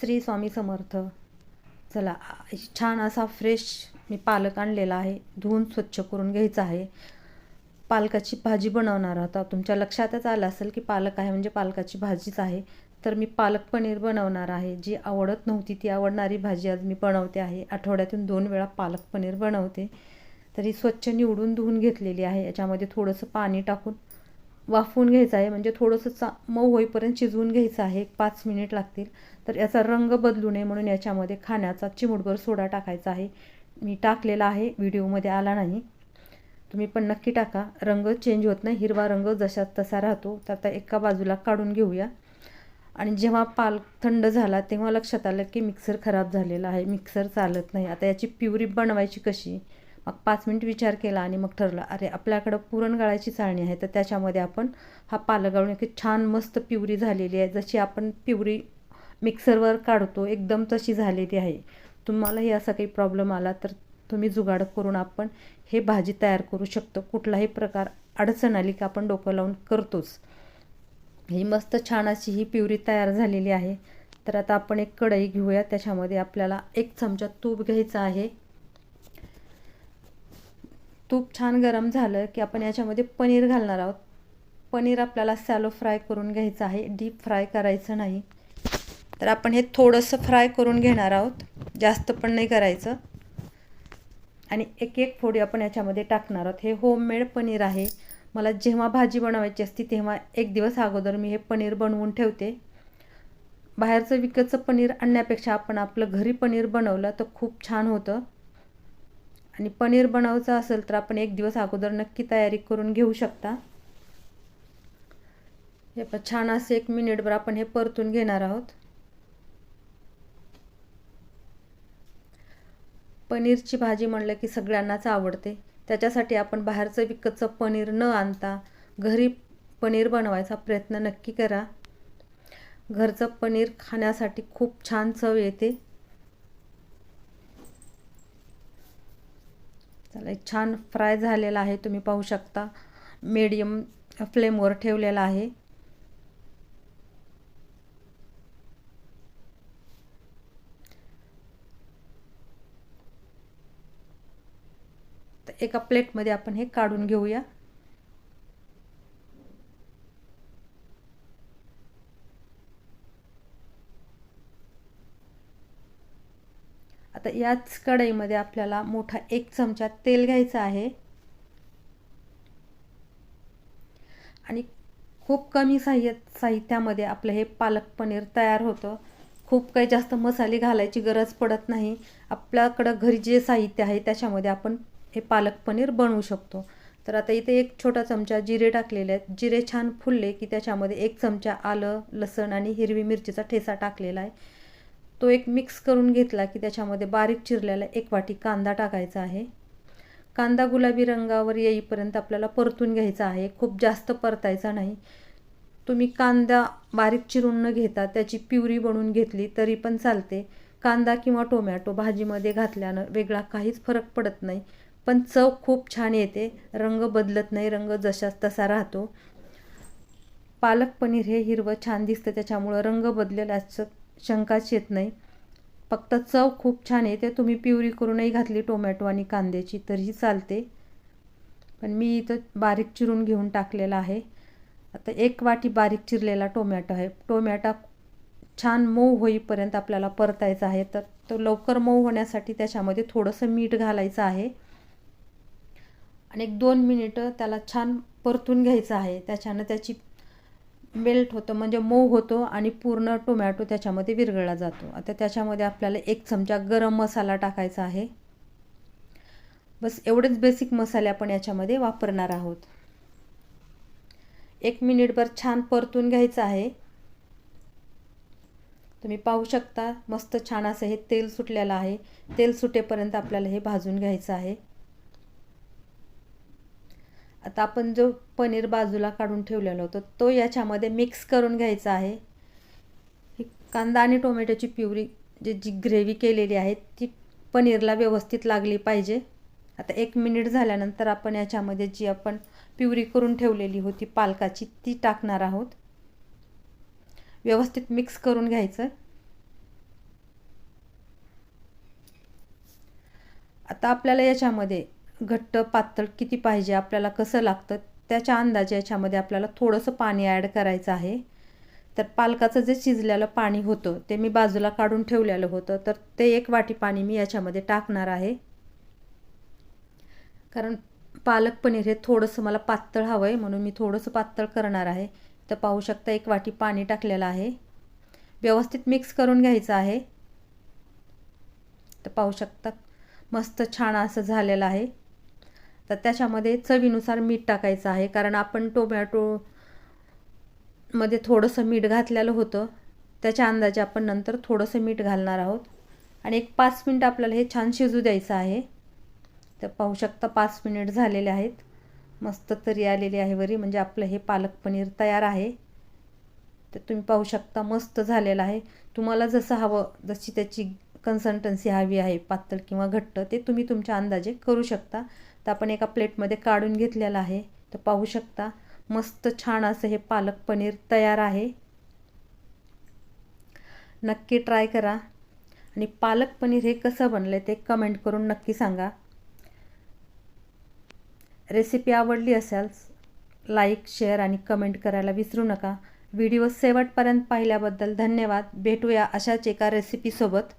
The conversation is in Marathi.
श्री स्वामी समर्थ. चला छान असा फ्रेश मी पालक आणलेला आहे. धुवून स्वच्छ करून घ्यायचा आहे. पालकाची भाजी बनवणार आता तुमच्या लक्षातच आलं असेल की पालक आहे म्हणजे पालकाची भाजीच आहे. तर मी पालक पनीर बनवणार आहे. जी आवडत नव्हती ती आवडणारी भाजी आज मी बनवते आहे. आठवड्यातून दोन वेळा पालक पनीर बनवते. तरी स्वच्छ निवडून धुवून घेतलेली आहे. याच्यामध्ये थोडंसं पाणी टाकून वाफवून घ्यायचा आहे. म्हणजे थोडंसं चा मऊ होईपर्यंत शिजवून घ्यायचं आहे. एक पाच मिनिट लागतील. तर याचा रंग बदलू नये म्हणून याच्यामध्ये खाण्याचा चिमूटभर सोडा टाकायचा आहे. मी टाकलेला आहे. व्हिडिओमध्ये आला नाही. तुम्ही पण नक्की टाका. रंग चेंज होत नाही. हिरवा रंग जशा तसा राहतो. तर आता एका बाजूला काढून घेऊया. आणि जेव्हा पाल थंड झाला तेव्हा लक्षात आलं की मिक्सर खराब झालेला आहे. मिक्सर चालत नाही. आता याची प्युरी बनवायची कशी? मग पाच मिनिट विचार केला आणि मग ठरलं अरे आपल्याकडं पुरणगाळाची चाळणी आहे तर त्याच्यामध्ये आपण हा पालक गाळून एक छान मस्त पिवरी झालेली आहे. जशी आपण पिवरी मिक्सरवर काढतो एकदम तशी झालेली आहे. तुम्हालाही असा काही प्रॉब्लेम आला तर तुम्ही जुगाड करून आपण हे भाजी तयार करू शकतो. कुठलाही प्रकार अडचण आली की आपण डोकं लावून करतोच. ही मस्त छान अशी ही पिवरी तयार झालेली आहे. तर आता आपण एक कढई घेऊया. त्याच्यामध्ये आपल्याला एक चमचा तूप घ्यायचा आहे. तूप छान गरम झालं की आपण याच्यामध्ये पनीर घालणार आहोत. पनीर आपल्याला सॅलो फ्राय करून घ्यायचं आहे. डीप फ्राय करायचं नाही. तर आपण हे थोडंसं फ्राय करून घेणार आहोत. जास्त पण नाही करायचं. आणि एक एक फोडी आपण याच्यामध्ये टाकणार आहोत. हे होममेड पनीर आहे. मला जेव्हा भाजी बनवायची असती तेव्हा एक दिवस अगोदर मी हे पनीर बनवून ठेवते. बाहेरचं विकतचं पनीर आणण्यापेक्षा आपण आपलं घरी पनीर बनवलं तर खूप छान होतं. आणि पनीर बनवायचं असेल तर आपण एक दिवस अगोदर नक्की तयारी करून घेऊ शकता. हे पण छान असे एक मिनिटभर आपण हे परतून घेणार आहोत. पनीरची भाजी म्हणलं की सगळ्यांनाच आवडते. त्याच्यासाठी आपण बाहेरचं विकतचं पनीर न आणता घरी पनीर बनवायचा प्रयत्न नक्की करा. घरचं पनीर खाण्यासाठी खूप छान चव येते. चला एक छान फ्राय झालेला आहे तुम्ही पाहू शकता. मीडियम फ्लेमवर ठेवलेला आहे. तर एका प्लेटमध्ये आपण हे काढून घेऊया. आता याच कढईमध्ये आपल्याला मोठा एक चमचा तेल घ्यायचं आहे. आणि खूप कमी साह्य साहित्यामध्ये आपलं हे पालक पनीर तयार होतं. खूप काही जास्त मसाले घालायची गरज पडत नाही. आपल्याकडं घरी जे साहित्य आहे त्याच्यामध्ये आपण हे पालक पनीर बनवू शकतो. तर आता इथे एक छोटा चमचा जिरे टाकलेले आहेत. जिरे छान फुलले की त्याच्यामध्ये एक चमचा आलं लसण आणि हिरवी मिरचीचा ठेसा टाकलेला आहे. तो एक मिक्स करून घेतला की त्याच्यामध्ये बारीक चिरलेला एक वाटी कांदा टाकायचा आहे. कांदा गुलाबी रंगावर येईपर्यंत आपल्याला परतून घ्यायचा आहे. खूप जास्त परतायचा नाही. तुम्ही कांदा बारीक चिरून न घेता त्याची प्युरी बनवून घेतली तरी पण चालते. कांदा किंवा टोमॅटो भाजीमध्ये घातल्यानं वेगळा काहीच फरक पडत नाही. पण चव खूप छान येते. रंग बदलत नाही. रंग जशाच तसा राहतो. पालक पनीर हे हिरवं छान दिसतं. त्याच्यामुळं रंग बदलेल असं शंकाच येत नाही. फक्त चव खूप छान येते. तुम्ही प्युरी करूनही घातली टोमॅटो आणि कांद्याची तरीही चालते. पण मी इथं बारीक चिरून घेऊन टाकलेला आहे. आता एक वाटी बारीक चिरलेला टोमॅटो आहे. टोमॅटो छान मऊ होईपर्यंत आपल्याला परतायचा आहे. तर तो लवकर मऊ होण्यासाठी त्याच्यामध्ये थोडंसं मीठ घालायचं आहे. आणि एक दोन मिनिटं त्याला छान परतून घ्यायचं आहे. त्याच्यानं त्याची मेल्ट होतं म्हणजे मऊ होतो आणि पूर्ण टोमॅटो त्याच्यामध्ये विरघळला जातो. आता त्याच्यामध्ये आपल्याला एक चमचा गरम मसाला टाकायचा आहे. बस एवढेच बेसिक मसाले आपण याच्यामध्ये वापरणार आहोत. एक मिनिटभर छान परतून घ्यायचं आहे. तुम्ही पाहू शकता मस्त छान असं हे तेल सुटलेलं आहे. तेल सुटेपर्यंत आपल्याला हे भाजून घ्यायचं आहे. आता आपण जो पनीर बाजूला काढून ठेवलेला होता तो याच्यामध्ये मिक्स करून घ्यायचा आहे. ही कांदा आणि टोमॅटोची प्युरी जे जी ग्रेव्ही केलेली आहे ती पनीरला व्यवस्थित लागली पाहिजे. आता एक मिनिट झाल्यानंतर आपण याच्यामध्ये जी आपण प्युरी करून ठेवलेली होती पालकाची ती टाकणार आहोत. व्यवस्थित मिक्स करून घ्यायचं. आता आपल्याला याच्यामध्ये घट्ट पातळ किती पाहिजे आपल्याला कसं लागतं त्याच्या अंदाजे याच्यामध्ये आपल्याला थोडंसं पाणी ॲड करायचं आहे. तर पालकाचं जे शिजलेलं पाणी होतं ते मी बाजूला काढून ठेवलेलं होतं. तर ते एक वाटी पाणी मी याच्यामध्ये टाकणार आहे. कारण पालक पनीर हे थोडंसं मला पातळ हवं आहे म्हणून मी थोडंसं पातळ करणार आहे. तर पाहू शकता एक वाटी पाणी टाकलेलं आहे. व्यवस्थित मिक्स करून घ्यायचं आहे. तर पाहू शकता मस्त छान असं झालेलं आहे. तर त्याच्यामध्ये चवीनुसार मीठ टाकायचं आहे कारण आपण टोमॅटो मध्ये थोडंसं मीठ घातलेलं होतं. त्याच्या अंदाजे आपण नंतर थोडंसं मीठ घालणार आहोत. आणि एक पाच मिनिट आपल्याला हे छान शिजू द्यायचं आहे. तर पाहू शकता पाच मिनिट झालेले आहेत. मस्त तरी आलेली आहे वरी म्हणजे आपलं हे पालक पनीर तयार आहे. तर तुम्ही पाहू शकता मस्त झालेलं आहे. तुम्हाला जसं हवं जशी त्याची कन्सल्टन्सी हवी आहे पातळ किंवा घट्ट ते तुम्ही तुमच्या अंदाजे करू शकता. तर आपण एका प्लेटमध्ये काढून घेतलेलं आहे. तर पाहू शकता मस्त छान असं हे पालक पनीर तयार आहे. नक्की ट्राय करा. आणि पालक पनीर हे कसं बनलं ते कमेंट करून नक्की सांगा. रेसिपी आवडली असेल लाईक शेअर आणि कमेंट करायला विसरू नका. व्हिडिओ शेवटपर्यंत पाहिल्याबद्दल धन्यवाद. भेटूया अशाच एका रेसिपीसोबत